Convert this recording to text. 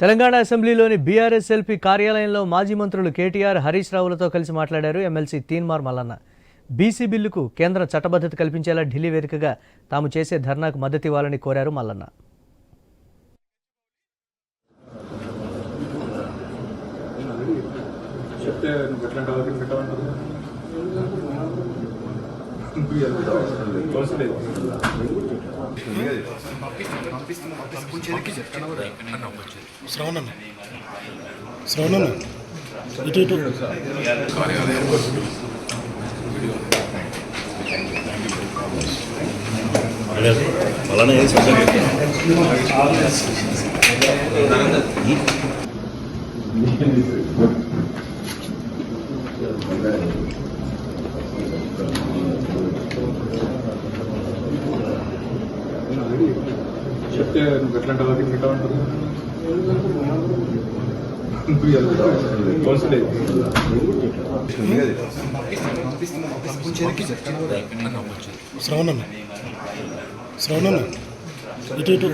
Telangana అసెంబ్లీలోని BRS LP కార్యాలయంలో మాజీ మంత్రులు కేటీఆర్ హరీష్ రావులతో కలిసి మాట్లాడారు ఎమ్మెల్సీ తీన్మార్ మల్లన్న. బీసీ బిల్లుకు కేంద్ర చట్టబద్ధత కల్పించేలా ఢిల్లీ వేదికగా తాము చేసే ధర్నాకు మద్దతు ఇవ్వాలని కోరారు మల్లన్న. చెప్తే శ్రవణన్న. శ్రవణన్న. ఇటు ఇటు. అలానే సబ్జెక్ట్ చెప్తే నువ్వు ఎట్లాంటి వాళ్ళకి పెట్టాలంటారు అవసరం లేదు శ్రవణన్న. శ్రవణన్న. ఇటు ఇటు.